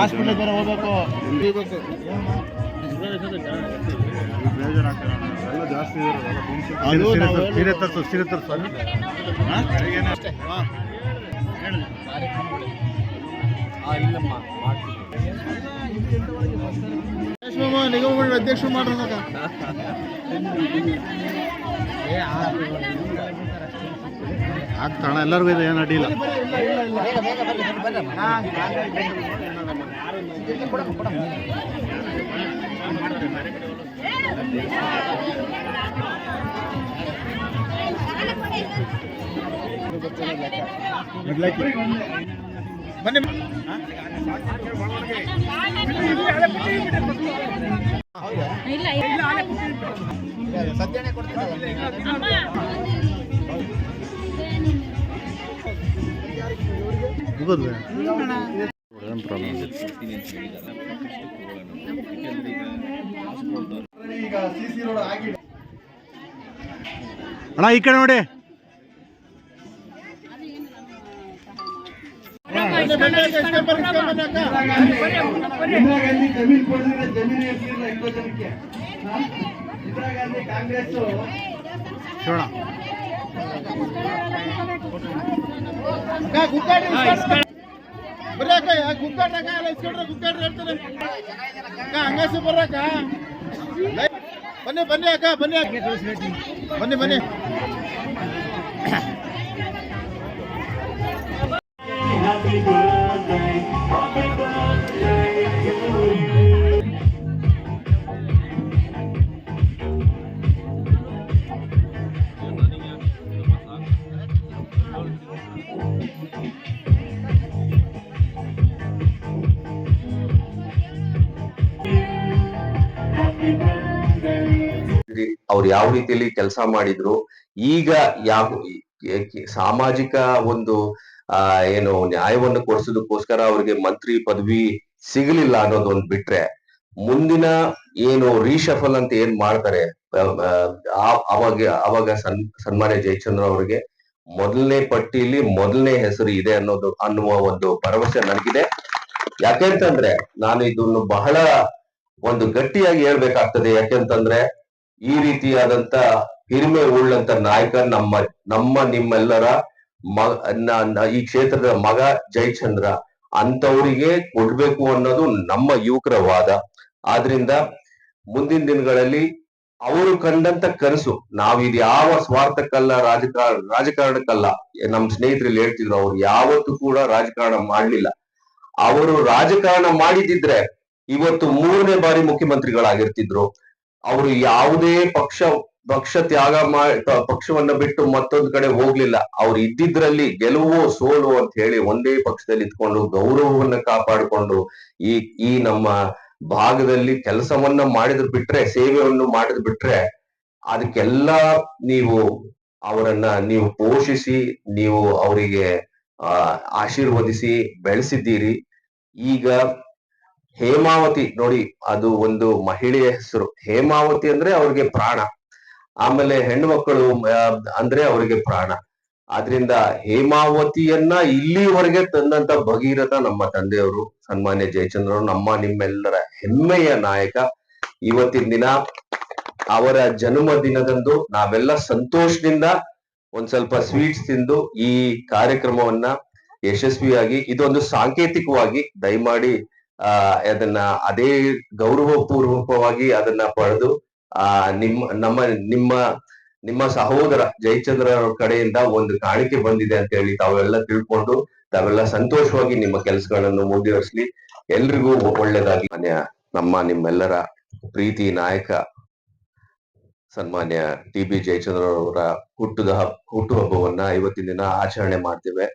Hospital ಬೇರೆ ಹೋಗ್ಬೇಕು. ಸೀರೆ ತರ್ಸು, ಸೀರೆ ತರ್ಸು. ಅಷ್ಟೇ ಹಾಂ. ಆಗ್ತಾಣ ಎಲ್ಲರಿಗೂ ಇದೆ ಏನು ಅಡ್ಡಿಲ್ಲ ಬನ್ನಿ ಇಲ್ಲ. ಇಲ್ಲ ಸದ್ಯನೇ ಕೊಡ್ತೀನಿ ಅಣ್ಣ ಈ ಕಡೆ ನೋಡಿ. ಜಮೀನು ಕಾಂಗ್ರೆಸ್ ಬರ್ರಿ ಅಕ್ಕ ಅಕ್ಕ ಎಲ್ಲ ಇಸ್ಕೊಂಡ್ರೆ ಗುದ್ದಾಟ ಹೇಳ್ತಾರೆ. ಅಕ್ಕ ಹಂಗಾಸಿ ಬರ್ರಕ್ಕ ಬನ್ನಿ ಬನ್ನಿ ಅಕ್ಕ ಬನ್ನಿ ಬನ್ನಿ ಬನ್ನಿ. ಬನ್ನಿ ಅವ್ರು ಯಾವ ರೀತಿಯಲ್ಲಿ ಕೆಲಸ ಮಾಡಿದ್ರು, ಈಗ ಯಾವ ಸಾಮಾಜಿಕ ಒಂದು, ಆ, ಏನು ನ್ಯಾಯವನ್ನು ಕೊಡಿಸೋದಕ್ಕೋಸ್ಕರ ಅವ್ರಿಗೆ ಮಂತ್ರಿ ಪದವಿ ಸಿಗಲಿಲ್ಲ ಅನ್ನೋದೊಂದು ಬಿಟ್ರೆ, ಮುಂದಿನ ಏನು ರೀಶಫಲ್ ಅಂತ ಏನ್ ಮಾಡ್ತಾರೆ ಅವಾಗ ಅವಾಗ ಸನ್, ಸನ್ಮಾನ್ಯ ಜಯಚಂದ್ರ ಅವರಿಗೆ ಮೊದಲನೇ ಪಟ್ಟಿಯಲ್ಲಿ ಮೊದಲನೇ ಹೆಸರು ಇದೆ ಅನ್ನೋದು, ಅನ್ನುವ ಒಂದು ಭರವಸೆ ನನಗಿದೆ. ಯಾಕೆಂತಂದ್ರೆ ನಾನು ಇದನ್ನು ಬಹಳ ಒಂದು ಗಟ್ಟಿಯಾಗಿ ಹೇಳ್ಬೇಕಾಗ್ತದೆ. ಯಾಕೆಂತಂದ್ರೆ ಈ ರೀತಿಯಾದಂತ ಹಿರಿಮೆ ಉಳ್ಳಂತ ನಾಯಕ ನಮ್ಮ ನಮ್ಮ ನಿಮ್ಮೆಲ್ಲರ ಮಗ ಈ ಕ್ಷೇತ್ರದ ಮಗ ಜಯಚಂದ್ರ ಅಂತವರಿಗೆ ಕೊಡ್ಬೇಕು ಅನ್ನೋದು ನಮ್ಮ ಯುವಕರ ವಾದ. ಆದ್ರಿಂದ ಮುಂದಿನ ದಿನಗಳಲ್ಲಿ ಅವರು ಕಂಡಂತ ಕನಸು ಇದು ಯಾವ ಸ್ವಾರ್ಥಕ್ಕಲ್ಲ ರಾಜಕಾರಣ ರಾಜಕಾರಣಕ್ಕಲ್ಲ ನಮ್ಮ ಸ್ನೇಹಿತರಲ್ಲಿ ಹೇಳ್ತಿದ್ರು ಅವ್ರು ಯಾವತ್ತೂ ಕೂಡ ರಾಜಕಾರಣ ಮಾಡ್ಲಿಲ್ಲ. ಅವರು ರಾಜಕಾರಣ ಮಾಡಿದಿದ್ರೆ ಇವತ್ತು ಮೂರನೇ ಬಾರಿ ಮುಖ್ಯಮಂತ್ರಿಗಳಾಗಿರ್ತಿದ್ರು. ಅವರು ಯಾವುದೇ ಪಕ್ಷ ಪಕ್ಷ ತ್ಯಾಗ ಮಾಡಿ ಪಕ್ಷವನ್ನ ಬಿಟ್ಟು ಮತ್ತೊಂದು ಕಡೆ ಹೋಗ್ಲಿಲ್ಲ. ಅವ್ರು ಇದ್ದಿದ್ರಲ್ಲಿ ಗೆಲುವು ಸೋಲು ಅಂತ ಹೇಳಿ ಒಂದೇ ಪಕ್ಷದಲ್ಲಿ ಇದ್ಕೊಂಡು ಗೌರವವನ್ನ ಕಾಪಾಡಿಕೊಂಡು ಈ ಈ ನಮ್ಮ ಭಾಗದಲ್ಲಿ ಕೆಲಸವನ್ನ ಮಾಡಿದ್ ಬಿಟ್ರೆ, ಸೇವೆಯನ್ನು ಮಾಡಿದ್ ಬಿಟ್ರೆ ಅದಕ್ಕೆಲ್ಲ ನೀವು ಅವರನ್ನ ನೀವು ಪೋಷಿಸಿ, ನೀವು ಅವರಿಗೆ ಆಶೀರ್ವದಿಸಿ, ಬೆಳೆಸಿದ್ದೀರಿ. ಈಗ ಹೇಮಾವತಿ ನೋಡಿ, ಅದು ಒಂದು ಮಹಿಳೆಯ ಹೆಸರು. ಹೇಮಾವತಿ ಅಂದ್ರೆ ಅವ್ರಿಗೆ ಪ್ರಾಣ. ಆಮೇಲೆ ಹೆಣ್ಣು ಮಕ್ಕಳು ಅಂದ್ರೆ ಅವರಿಗೆ ಪ್ರಾಣ. ಆದ್ರಿಂದ ಹೇಮಾವತಿಯನ್ನ ಇಲ್ಲಿವರೆಗೆ ತಂದಂತ ಭಗೀರಥ ನಮ್ಮ ತಂದೆಯವರು, ಸನ್ಮಾನ್ಯ ಜಯಚಂದ್ರ ನಮ್ಮ ನಿಮ್ಮೆಲ್ಲರ ಹೆಮ್ಮೆಯ ನಾಯಕ. ಇವತ್ತಿನ ದಿನ ಅವರ ಜನ್ಮ ದಿನದಂದು ನಾವೆಲ್ಲ ಸಂತೋಷದಿಂದ ಒಂದ್ ಸ್ವಲ್ಪ ಸ್ವೀಟ್ಸ್ ತಿಂದು ಈ ಕಾರ್ಯಕ್ರಮವನ್ನ ಯಶಸ್ವಿಯಾಗಿ, ಇದೊಂದು ಸಾಂಕೇತಿಕವಾಗಿ ದಯಮಾಡಿ ಆ, ಅದನ್ನ ಅದೇ ಗೌರವ ಪೂರ್ವಕವಾಗಿ ಅದನ್ನ ಪಡೆದು, ಆ ನಿಮ್ಮ ನಮ್ಮ, ನಿಮ್ಮ ನಿಮ್ಮ ಸಹೋದರ ಜಯಚಂದ್ರ ಕಡೆಯಿಂದ ಒಂದು ಕಾಣಿಕೆ ಬಂದಿದೆ ಅಂತ ಹೇಳಿ ತಾವೆಲ್ಲ ತಿಳ್ಕೊಂಡು, ತಾವೆಲ್ಲ ಸಂತೋಷವಾಗಿ ನಿಮ್ಮ ಕೆಲಸಗಳನ್ನು ಮುಂದುವರಿಸಲಿ. ಎಲ್ರಿಗೂ ಒಳ್ಳೇದಾಗಿ ಮಾನ್ಯ, ನಮ್ಮ ನಿಮ್ಮೆಲ್ಲರ ಪ್ರೀತಿ ನಾಯಕ, ಸನ್ಮಾನ್ಯ ಟಿ ಬಿ ಜಯಚಂದ್ರ ಅವರ ಹುಟ್ಟುದ, ಹುಟ್ಟುಹಬ್ಬವನ್ನ ಇವತ್ತಿನ ದಿನ ಆಚರಣೆ ಮಾಡ್ತೇವೆ.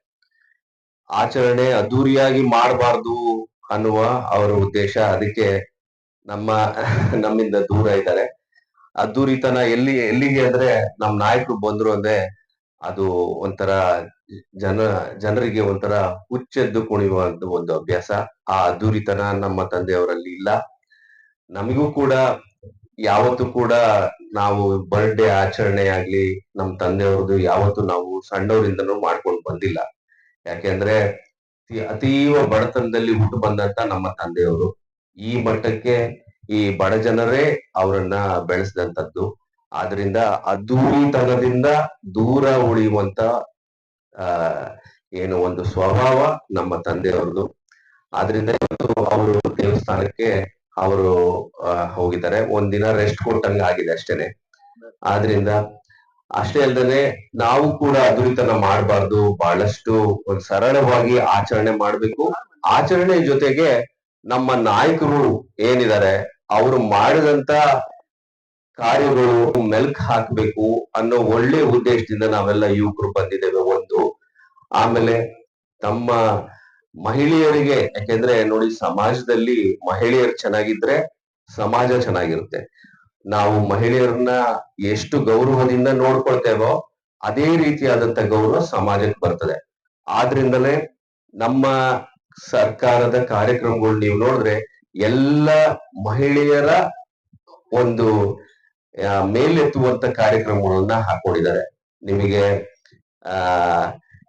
ಆಚರಣೆ ಅದ್ದೂರಿಯಾಗಿ ಮಾಡಬಾರ್ದು. ಅನ್ನುವ ಅವರ ಉದ್ದೇಶ. ಅದಕ್ಕೆ ನಮ್ಮ, ನಮ್ಮಿಂದ ದೂರ ಇದ್ದಾರೆ. ಅದ್ದೂರಿತನ ಎಲ್ಲಿ, ಎಲ್ಲಿಗೆ ಅಂದ್ರೆ ನಮ್ ನಾಯಕರು ಬಂದ್ರು ಅಂದ್ರೆ ಅದು ಒಂಥರ ಜನ, ಜನರಿಗೆ ಒಂಥರ ಹುಚ್ಚೆದ್ದು ಕುಣಿಯುವಂತ ಒಂದು ಅಭ್ಯಾಸ. ಆ ಅದ್ದೂರಿತನ ನಮ್ಮ ತಂದೆಯವರಲ್ಲಿ ಇಲ್ಲ. ನಮಗೂ ಕೂಡ, ಯಾವತ್ತು ಕೂಡ ನಾವು ಬರ್ಡೇ ಆಚರಣೆ ಆಗ್ಲಿ ನಮ್ಮ ತಂದೆಯವ್ರದ್ದು ಯಾವತ್ತು ನಾವು ಸಣ್ಣವರಿಂದನೂ ಮಾಡ್ಕೊಂಡು ಬಂದಿಲ್ಲ. ಯಾಕೆಂದ್ರೆ ಅತೀವ ಬಡತನದಲ್ಲಿ ಹುಟ್ಟು ಬಂದಂತ ನಮ್ಮ ತಂದೆಯವರು. ಈ ಮಟ್ಟಕ್ಕೆ ಈ ಬಡ ಜನರೇ ಅವರನ್ನ ಬೆಳೆಸಿದಂತದ್ದು. ಆದ್ರಿಂದ ಅದೂರಿತನದಿಂದ ದೂರ ಉಳಿಯುವಂತ, ಆ, ಏನು ಒಂದು ಸ್ವಭಾವ ನಮ್ಮ ತಂದೆಯವ್ರದ್ದು ಆದ್ರಿಂದ ಅವರು ದೇವಸ್ಥಾನಕ್ಕೆ ಅವರು ಹೋಗಿದ್ದಾರೆ. ಒಂದಿನ ರೆಸ್ಟ್ ಕೊಟ್ಟಂಗ ಆಗಿದೆ ಅಷ್ಟೇನೆ. ಆದ್ರಿಂದ ಅಷ್ಟೇ ಅಲ್ಲದೆ ನಾವು ಕೂಡ ಅದುರಿತನ ಮಾಡಬಾರ್ದು, ಬಹಳಷ್ಟು ಒಂದು ಸರಳವಾಗಿ ಆಚರಣೆ ಮಾಡಬೇಕು. ಆಚರಣೆ ಜೊತೆಗೆ ನಮ್ಮ ನಾಯಕರು ಏನಿದ್ದಾರೆ ಅವರು ಮಾಡಿದಂತ ಕಾರ್ಯಗಳು ಮೆಲ್ಕ್ ಹಾಕ್ಬೇಕು ಅನ್ನೋ ಒಳ್ಳೆ ಉದ್ದೇಶದಿಂದ ನಾವೆಲ್ಲ ಯುವಕರು ಬಂದಿದ್ದೇವೆ ಒಂದು. ಆಮೇಲೆ ತಮ್ಮ ಮಹಿಳೆಯರಿಗೆ, ಯಾಕೆಂದ್ರೆ ನೋಡಿ ಸಮಾಜದಲ್ಲಿ ಮಹಿಳೆಯರು ಚೆನ್ನಾಗಿದ್ರೆ ಸಮಾಜ ಚೆನ್ನಾಗಿರುತ್ತೆ. ನಾವು ಮಹಿಳೆಯರನ್ನ ಎಷ್ಟು ಗೌರವದಿಂದ ನೋಡ್ಕೊಳ್ತೇವೋ ಅದೇ ರೀತಿಯಾದಂತ ಗೌರವ ಸಮಾಜಕ್ಕೆ ಬರ್ತದೆ. ಆದ್ರಿಂದಲೇ ನಮ್ಮ ಸರ್ಕಾರದ ಕಾರ್ಯಕ್ರಮಗಳು ನೀವು ನೋಡಿದ್ರೆ ಎಲ್ಲ ಮಹಿಳೆಯರ ಒಂದು ಮೇಲೆತ್ತುವಂತ ಕಾರ್ಯಕ್ರಮಗಳನ್ನ ಹಾಕೊಂಡಿದ್ದಾರೆ. ನಿಮಗೆ, ಆ,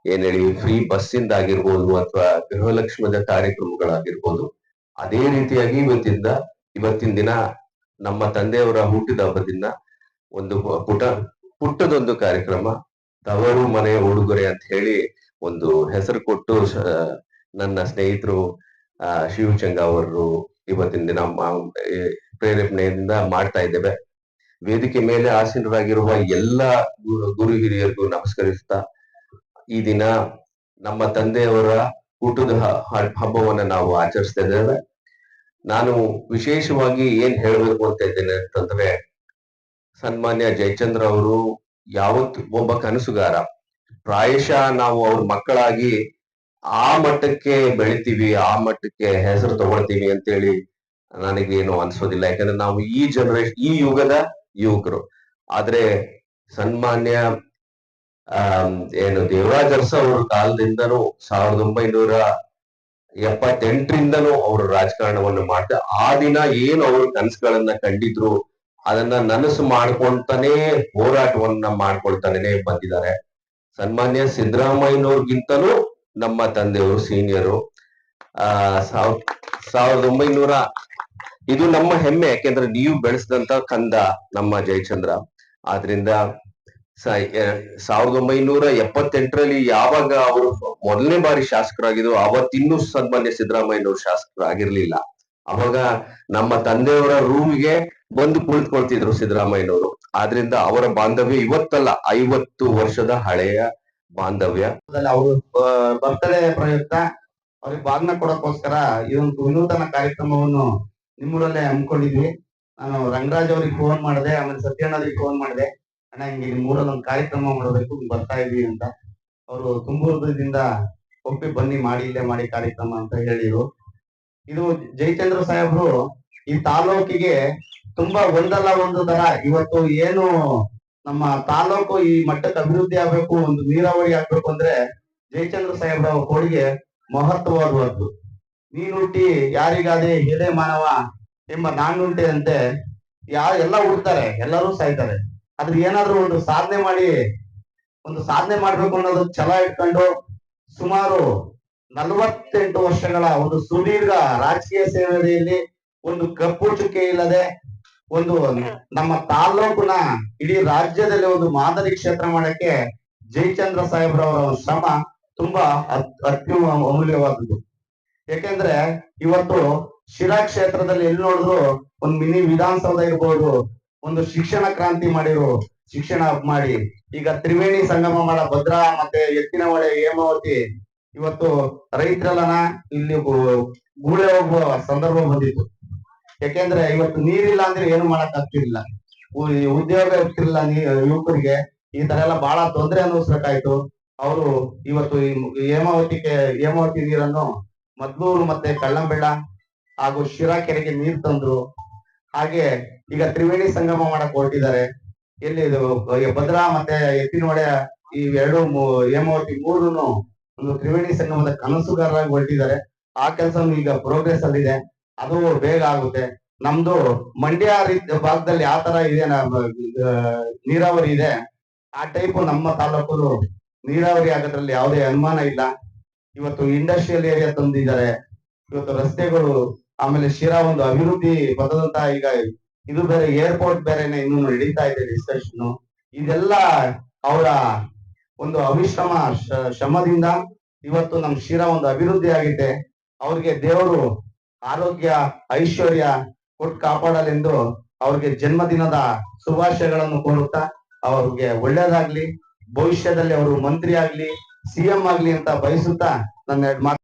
ಏನ್ ಹೇಳಿ ಫ್ರೀ ಬಸ್ಸಿಂದ ಆಗಿರ್ಬೋದು ಅಥವಾ ಗೃಹಲಕ್ಷ್ಮದ ಕಾರ್ಯಕ್ರಮಗಳಾಗಿರ್ಬೋದು, ಅದೇ ರೀತಿಯಾಗಿ ಇವತ್ತಿಂದ, ಇವತ್ತಿನ ದಿನ ನಮ್ಮ ತಂದೆಯವರ ಹುಟ್ಟಿದ ಹಬ್ಬದಿಂದ ಒಂದು ಪುಟ, ಪುಟ್ಟದೊಂದು ಕಾರ್ಯಕ್ರಮ, ತವರು ಮನೆ ಉಡುಗೊರೆ ಅಂತ ಹೇಳಿ ಒಂದು ಹೆಸರು ಕೊಟ್ಟು ನನ್ನ ಸ್ನೇಹಿತರು, ಆ, ಶಿವಚಂಗ ಅವರು ಇವತ್ತಿನ ದಿನ ಪ್ರೇರೇಪಣೆಯಿಂದ ಮಾಡ್ತಾ ಇದ್ದೇವೆ. ವೇದಿಕೆ ಮೇಲೆ ಆಸೀನರಾಗಿರುವ ಎಲ್ಲ ಗುರು ಹಿರಿಯರಿಗೂ ನಮಸ್ಕರಿಸ್ತಾ ಈ ದಿನ ನಮ್ಮ ತಂದೆಯವರ ಹುಟ್ಟದ ಹಬ್ಬವನ್ನ ನಾವು ಆಚರಿಸ್ತಾ ಇದ್ದೇವೆ. ನಾನು ವಿಶೇಷವಾಗಿ ಏನ್ ಹೇಳಬೇಕು ಅಂತ ಇದ್ದೇನೆ ಅಂತಂದ್ರೆ, ಸನ್ಮಾನ್ಯ ಜಯಚಂದ್ರ ಅವರು ಯಾವತ್ ಒಬ್ಬ ಕನಸುಗಾರ. ಪ್ರಾಯಶಃ ನಾವು ಅವ್ರ ಮಕ್ಕಳಾಗಿ ಆ ಮಟ್ಟಕ್ಕೆ ಬೆಳಿತೀವಿ, ಆ ಮಟ್ಟಕ್ಕೆ ಹೆಸರು ತಗೊಳ್ತೀವಿ ಅಂತೇಳಿ ನನಗೇನು ಅನ್ಸೋದಿಲ್ಲ. ಯಾಕಂದ್ರೆ ನಾವು ಈ ಜನರೇಷನ್ ಈ ಯುಗದ ಯುವಕರು. ಆದ್ರೆ ಸನ್ಮಾನ್ಯ ಆ ಏನು ದೇವರಾಜ ಅರಸ ಅವ್ರ ಕಾಲದಿಂದನೂ ಸಾವಿರದ ಒಂಬೈನೂರ ಎಪ್ಪತ್ತೆಂಟರಿಂದನೂ ಅವರು ರಾಜಕಾರಣವನ್ನು ಮಾಡ್ತಾ, ಆ ದಿನ ಏನು ಅವರು ಕನಸುಗಳನ್ನ ಕಂಡಿದ್ರು, ಅದನ್ನ ನನಸು ಮಾಡ್ಕೊಳ್ತಾನೆ ಹೋರಾಟವನ್ನ ಮಾಡ್ಕೊಳ್ತಾನೆ ಬಂದಿದ್ದಾರೆ. ಸನ್ಮಾನ್ಯ ಸಿದ್ದರಾಮಯ್ಯನವ್ರಿಗಿಂತಲೂ ನಮ್ಮ ತಂದೆಯವರು, ಸೀನಿಯರು, ಆ ಸಾವ್ ಸಾವಿರದ ಒಂಬೈನೂರ, ಇದು ನಮ್ಮ ಹೆಮ್ಮೆ, ಯಾಕೆಂದ್ರೆ ನೀವು ಬೆಳೆಸಿದಂತ ಕಂದ ನಮ್ಮ ಜಯಚಂದ್ರ. ಆದ್ರಿಂದ ಸಾವಿರದ ಒಂಬೈನೂರ ಎಪ್ಪತ್ತೆಂಟರಲ್ಲಿ ಯಾವಾಗ ಅವರು ಮೊದಲನೇ ಬಾರಿ ಶಾಸಕರಾಗಿದ್ರು ಅವತ್ತಿನ್ನೂ ಸನ್ಮಾನ್ಯ ಸಿದ್ದರಾಮಯ್ಯನವರು ಶಾಸಕರಾಗಿರ್ಲಿಲ್ಲ. ಅವಾಗ ನಮ್ಮ ತಂದೆಯವರ ರೂಮ್ಗೆ ಬಂದು ಕುಳಿತುಕೊಳ್ತಿದ್ರು ಸಿದ್ದರಾಮಯ್ಯನವರು. ಆದ್ರಿಂದ ಅವರ ಬಾಂಧವ್ಯ ಇವತ್ತಲ್ಲ, ಐವತ್ತು ವರ್ಷದ ಹಳೆಯ ಬಾಂಧವ್ಯ. ಅವರು ಬರ್ತಡೇ ಪ್ರಯುಕ್ತ ಅವ್ರಿಗೆ ಭಾಗನ ಕೊಡಕ್ಕೋಸ್ಕರ ಈ ಒಂದು ವಿನೂತನ ಕಾರ್ಯಕ್ರಮವನ್ನು ನಿಮ್ಮೂರಲ್ಲೇ ಹಮ್ಮಿಕೊಂಡಿದ್ವಿ. ನಾನು ರಂಗರಾಜ್ ಅವ್ರಿಗೆ ಫೋನ್ ಮಾಡಿದೆ, ಆಮೇಲೆ ಸತ್ಯಣ್ಣವ್ರಿಗೆ ಫೋನ್ ಮಾಡಿದೆ. ಅಣ್ಣ, ಹಿಂಗೆ ಒಂದು ಕಾರ್ಯಕ್ರಮ ಮಾಡಬೇಕು ಬರ್ತಾ ಇದೀವಿ ಅಂತ. ಅವರು ತುಂಬೂರದಿಂದ ಒಪ್ಪಿ ಬನ್ನಿ, ಮಾಡಿ, ಇಲ್ಲೇ ಮಾಡಿ ಕಾರ್ಯಕ್ರಮ ಅಂತ ಹೇಳಿದ್ರು. ಇದು ಜಯಚಂದ್ರ ಸಾಹೇಬ್ರು ಈ ತಾಲೂಕಿಗೆ ತುಂಬಾ ಒಂದಲ್ಲ ಒಂದು ತರ ಇವತ್ತು ಏನು ನಮ್ಮ ತಾಲೂಕು ಈ ಮಟ್ಟಕ್ಕೆ ಅಭಿವೃದ್ಧಿ ಆಗ್ಬೇಕು, ಒಂದು ನೀರಾವರಿ ಆಗ್ಬೇಕು ಅಂದ್ರೆ ಜಯಚಂದ್ರ ಸಾಹೇಬ್ರ ಕೊಡುಗೆ ಮಹತ್ವವಾದದ್ದು. ನೀನುಟ್ಟಿ ಯಾರಿಗಾದೆ ಎದೆ ಮಾನವ ಎಂಬ ನಾಣ್ಣುಂಟೆ ಅಂತೆ ಯಾ ಎಲ್ಲ ಉಡ್ತಾರೆ ಎಲ್ಲರೂ ಸಾಯ್ತಾರೆ. ಆದ್ರೆ ಏನಾದ್ರೂ ಒಂದು ಸಾಧನೆ ಮಾಡಿ, ಒಂದು ಸಾಧನೆ ಮಾಡ್ಬೇಕು ಅನ್ನೋದು ಛಲ ಇಟ್ಕೊಂಡು ಸುಮಾರು ನಲವತ್ತೆಂಟು ವರ್ಷಗಳ ಒಂದು ಸುದೀರ್ಘ ರಾಜಕೀಯ ಸೇವೆಯಲ್ಲಿ ಒಂದು ಕಪ್ಪು ಚುಕ್ಕೆ ಇಲ್ಲದೆ ಒಂದು ನಮ್ಮ ತಾಲ್ಲೂಕಿನ ಇಡೀ ರಾಜ್ಯದಲ್ಲಿ ಒಂದು ಮಾದರಿ ಕ್ಷೇತ್ರ ಮಾಡಕ್ಕೆ ಜಯಚಂದ್ರ ಸಾಹೇಬ್ರವರ ಶ್ರಮ ತುಂಬಾ ಅತ್- ಅತ್ಯು ಅಮೂಲ್ಯವಾದದ್ದು. ಯಾಕೆಂದ್ರೆ ಇವತ್ತು ಶಿರಾ ಕ್ಷೇತ್ರದಲ್ಲಿ ಎಲ್ಲಿ ನೋಡಿದ್ರು ಒಂದು ಮಿನಿ ವಿಧಾನಸೌಧ ಇರ್ಬೋದು ಒಂದು ಶಿಕ್ಷಣ ಕ್ರಾಂತಿ ಮಾಡಿರು. ಶಿಕ್ಷಣ ಮಾಡಿ. ಈಗ ತ್ರಿವೇಣಿ ಸಂಗಮ ಮಾಡ ಭದ್ರಾ ಮತ್ತೆ ಎತ್ತಿನಹೊಳೆ ಹೇಮಾವತಿ, ಇವತ್ತು ರೈತರೆಲ್ಲನ ಇಲ್ಲಿ ಗೂಳೆ ಹೋಗುವ ಸಂದರ್ಭ ಬಂದಿತ್ತು. ಯಾಕೆಂದ್ರೆ ಇವತ್ತು ನೀರಿಲ್ಲ ಅಂದ್ರೆ ಏನು ಮಾಡಕ್ ಆಗ್ತಿರ್ಲಿಲ್ಲ ಉದ್ಯೋಗ ಇರ್ತಿರ್ಲಿಲ್ಲ ಯುವಕರಿಗೆ. ಈ ತರ ಎಲ್ಲ ಬಹಳ ತೊಂದರೆ ಅನುಭವಿಸ್ಬೇಕಾಯ್ತು. ಅವರು ಇವತ್ತು ಹೇಮಾವತಿ ಹೇಮಾವತಿ ನೀರನ್ನು ಮದ್ಲೂರು ಮತ್ತೆ ಕಳ್ಳಂಬೆಳ್ಳ ಹಾಗೂ ಶಿರಾ ಕೆರೆಗೆ ನೀರ್ ತಂದ್ರು. ಹಾಗೆ ಈಗ ತ್ರಿವೇಣಿ ಸಂಗಮ ಮಾಡಕ್ ಹೊರಟಿದ್ದಾರೆ. ಎಲ್ಲಿ ಇದು ಭದ್ರಾ ಮತ್ತೆ ಎತ್ತಿನಹೊಳೆ ಈ ಎರಡು ಹೇಮಾವತಿ ಮೂರನ್ನು ಒಂದು ತ್ರಿವೇಣಿ ಸಂಗಮದ ಕನಸುಗಾರರಾಗಿ ಹೊರಟಿದ್ದಾರೆ. ಆ ಕೆಲಸ ಈಗ ಪ್ರೋಗ್ರೆಸ್ ಅಲ್ಲಿ ಇದೆ ಅದು ಬೇಗ ಆಗುತ್ತೆ. ನಮ್ದು ಮಂಡ್ಯ ಭಾಗದಲ್ಲಿ ಯಾವ ತರ ಇದೆ ನೀರಾವರಿ ಇದೆ, ಆ ಟೈಪ್ ನಮ್ಮ ತಾಲೂಕು ನೀರಾವರಿ ಆಗೋದ್ರಲ್ಲಿ ಯಾವುದೇ ಅನುಮಾನ ಇಲ್ಲ. ಇವತ್ತು ಇಂಡಸ್ಟ್ರಿಯಲ್ ಏರಿಯಾ ತಂದಿದ್ದಾರೆ. ಇವತ್ತು ರಸ್ತೆಗಳು ಆಮೇಲೆ ಶಿರಾ ಒಂದು ಅಭಿವೃದ್ಧಿ ಪದದಂತ ಈಗ ಇದು ಬೇರೆ ಏರ್ಪೋರ್ಟ್ ಬೇರೆನೆ ಇನ್ನು ನಡೀತಾ ಇದೆ ಡಿಸ್ಕಷನ್ ಇದೆಲ್ಲ ಅವರ ಒಂದು ಅವಿಶ್ರಮ ಶ್ರಮದಿಂದ ಇವತ್ತು ನಮ್ ಶಿರಾ ಒಂದು ಅಭಿವೃದ್ಧಿ ಆಗಿದೆ ಅವ್ರಿಗೆ ದೇವರು ಆರೋಗ್ಯ, ಐಶ್ವರ್ಯ ಕೊಟ್ಟು ಕಾಪಾಡಲೆಂದು ಅವ್ರಿಗೆ ಜನ್ಮದಿನದ ಶುಭಾಶಯಗಳನ್ನು ಕೋರುತ್ತಾ ಅವ್ರಿಗೆ ಒಳ್ಳೇದಾಗ್ಲಿ, ಭವಿಷ್ಯದಲ್ಲಿ ಅವರು ಮಂತ್ರಿ ಆಗ್ಲಿ ಸಿಎಂ ಆಗ್ಲಿ ಅಂತ ಬಯಸುತ್ತಾ ನನ್ನ ಎರಡು ಮಾತು